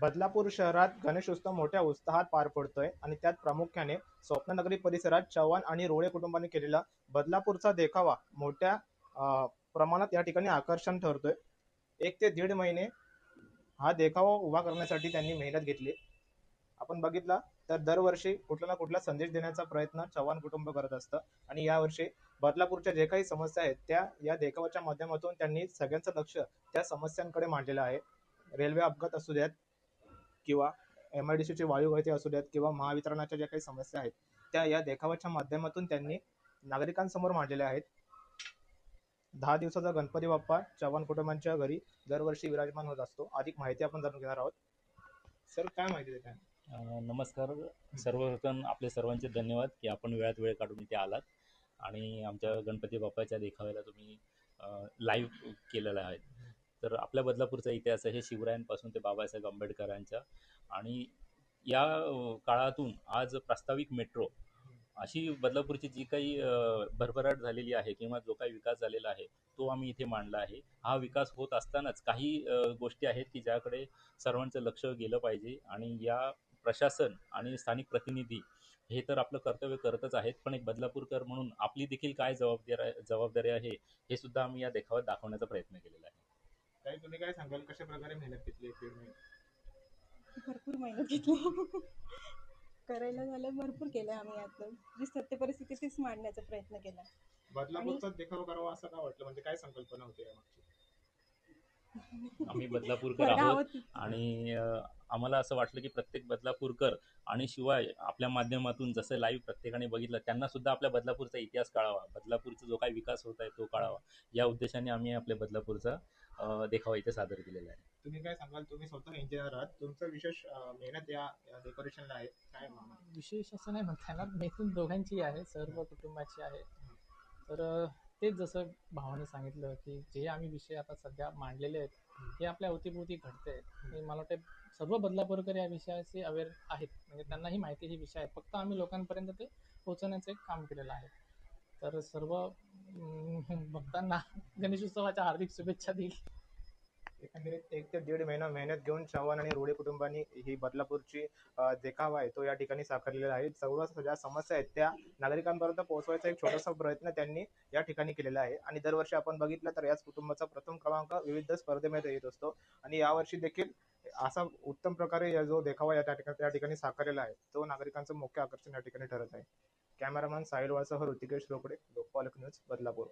बदलापूर शहरात गणेशोत्सव मोठ्या उत्साहात पार पडतोय आणि त्यात प्रामुख्याने स्वप्ननगरी परिसरात चव्हाण आणि रोळे कुटुंबाने केलेला बदलापूरचा देखावा मोठ्या अं, प्रमाणात या ठिकाणी आकर्षण ठरतोय. एक ते दीड महिने हा देखावा उभा करण्यासाठी त्यांनी मेहनत घेतली. आपण बघितला तर दरवर्षी कुठला ना कुठला संदेश देण्याचा प्रयत्न चव्हाण कुटुंब करत असतं आणि यावर्षी बदलापूरच्या जे काही समस्या आहेत त्या या देखावाच्या माध्यमातून त्यांनी सगळ्यांचं लक्ष त्या समस्यांकडे मांडलेलं आहे. रेल्वे अपघात असू द्यात किंवा एम आय डी सीचे वायू गळती असू द्यात किंवा महावितरणाच्या ज्या काही समस्या आहेत त्या या देखावाच्या माध्यमातून त्यांनी नागरिकांसमोर मांडलेल्या आहेत. दहा दिवसाचा गणपती बाप्पा चव्हाण कुटुंबांच्या घरी दरवर्षी विराजमान होत असतो. अधिक माहिती आपण जाणून घेणार आहोत. सर काय माहिती देत आहे नमस्कार. सर्वप्रथम आपले सर्वांचे धन्यवाद की आपण वेळात वेळ काढून इथे आलात आणि आमच्या गणपती बाप्पाच्या देखाव्याला तुम्ही लाईव्ह केलेला आहे. तर आपल्या बदलापूरचा इतिहास आहे शिवरायांपासून ते बाबासाहेब आंबेडकरांच्या. आणि या काळातून आज प्रास्ताविक मेट्रो अशी बदलापूरची जी काही भरभराट झालेली आहे किंवा जो काही विकास झालेला आहे तो आम्ही इथे मांडला आहे. हा विकास होत असतानाच काही गोष्टी आहेत की ज्याकडे सर्वांचं लक्ष गेलं पाहिजे आणि या प्रशासन आणि स्थानिक प्रतिनिधी हे तर आपलं कर्तव्य करतच आहेत पण एक बदलापूरकर म्हणून आपली देखील काय जबाबदारी जबाबदारी आहे हे सुद्धा आम्ही या देखाव्यात दाखवण्याचा प्रयत्न केलेला आहे. तुम्ही काय सांगाल? कशा प्रकारे मेहनत घेतली दीड महिने? भरपूर मेहनत घेतली. करायला झालं भरपूर केलं आम्ही यातलं जी सत्य परिस्थिती तीच मांडण्याचा प्रयत्न केला. बदलापूरचा देखावा करावा असं का वाटलं? म्हणजे काय संकल्पना होती यामागची? आम्ही बदलापूरकर आहोत. आणि अ, आम्हाला असं वाटलं की प्रत्येक बदलापूरकर आणि शिवाय आपल्या माध्यमातून जसं लाईव्ह प्रत्येकाने बघितलं त्यांना सुद्धा आपल्या बदलापूरचा इतिहास कळावा. बदलापूरचा जो काही विकास होत आहे तो कळावा. या उद्देशाने आम्ही आपल्या बदलापूरचा देखावा इथे सादर केलेला आहे. तुम्ही काय सांगाल? तुम्ही स्वतः इंजिनियर आहात. तुमचं विशेष मेहनत या डेकोरेशनला आहे. काय म्हणणार? विशेष असं नाही म्हणता येणार. मेहनत दोघांची आहे सर्व कुटुंबाची आहे. तर तेच जसं भावाने सांगितलं की जे आम्ही विषय आता सध्या मांडलेले आहेत हे. आपल्या अवतीभोवती घडते आणि मला वाटतं सर्व बदलापूरकर या विषयाचे अवेअर आहेत. म्हणजे त्यांनाही माहिती हे विषय आहे. फक्त आम्ही लोकांपर्यंत ते पोहोचवण्याचं एक काम केलेलं आहे. तर सर्व भक्तांना गणेशोत्सवाच्या हार्दिक शुभेच्छा देईल. एकंदरीत एक ते दीड महिना मेहनत घेऊन चव्हाण आणि रोडे कुटुंबांनी ही बदलापूरची देखावा आहे तो या ठिकाणी साकारलेला आहे. सर्व ज्या समस्या आहेत त्या नागरिकांपर्यंत पोहोचवायचा एक छोटासा प्रयत्न त्यांनी या ठिकाणी केलेला आहे. आणि दरवर्षी आपण बघितलं तर याच कुटुंबाचा प्रथम क्रमांक विविध स्पर्धेमध्ये येत असतो. आणि यावर्षी देखील असा उत्तम प्रकारे या जो देखावा या त्या ठिकाणी त्या ठिकाणी साकारलेला आहे तो नागरिकांचं मुख्य आकर्षण या ठिकाणी ठरत आहे. कॅमेरामॅन साहिल वाळसह ऋतिकेश रोकडे लोकपालक न्यूज बदलापूर.